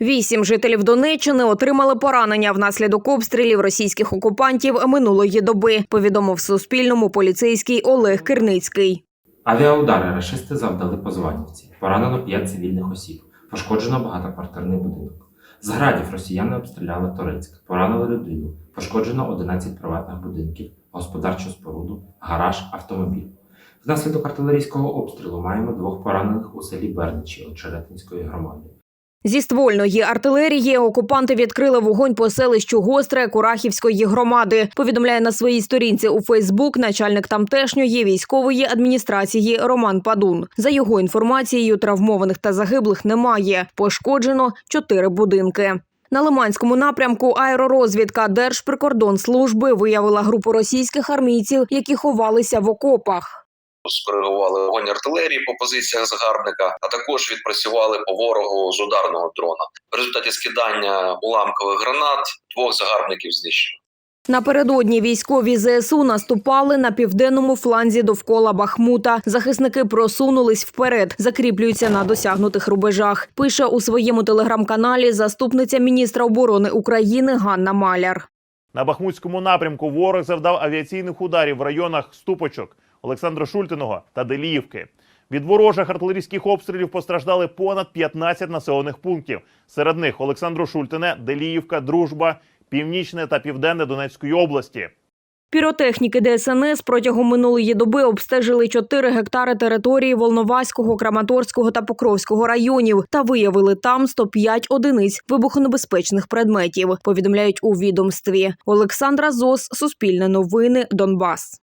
Вісім жителів Донеччини отримали поранення внаслідок обстрілів російських окупантів минулої доби. Повідомив Суспільному поліцейський Олег Кирницький. Авіаудари рашисти завдали по Званівці. Поранено 5 цивільних осіб. Пошкоджено багатоквартирний будинок. З градів росіяни обстріляли Торецьк, поранили людину. Пошкоджено 11 приватних будинків, господарчу споруду, гараж, автомобіль. Внаслідок артилерійського обстрілу маємо двох поранених у селі Берничі Очеретинської громади. Зі ствольної артилерії окупанти відкрили вогонь по селищу Гостре Курахівської громади. Повідомляє на своїй сторінці у Фейсбук начальник тамтешньої військової адміністрації Роман Падун. За його інформацією, травмованих та загиблих немає. Пошкоджено чотири будинки. На Лиманському напрямку аеророзвідка Держприкордонслужби виявила групу російських армійців, які ховалися в окопах. Скоригували вогонь артилерії по позиціях загарбника, а також відпрацювали по ворогу з ударного дрона. В результаті скидання уламкових гранат двох загарбників знищено. Напередодні військові ЗСУ наступали на південному фланзі довкола Бахмута. Захисники просунулись вперед, закріплюються на досягнутих рубежах. Пише у своєму телеграм-каналі заступниця міністра оборони України Ганна Маляр. На Бахмутському напрямку ворог завдав авіаційних ударів в районах Ступочок, Олександра Шультиного та Деліївки. Від ворожих артилерійських обстрілів постраждали понад 15 населених пунктів. Серед них Олександру Шультине, Деліївка, Дружба, Північне та Південне Донецької області. Піротехніки ДСНС протягом минулої доби обстежили 4 гектари території Волноваського, Краматорського та Покровського районів та виявили там 105 одиниць вибухонебезпечних предметів. Повідомляють у відомстві. Олександра Зос, Суспільне новини, Донбас.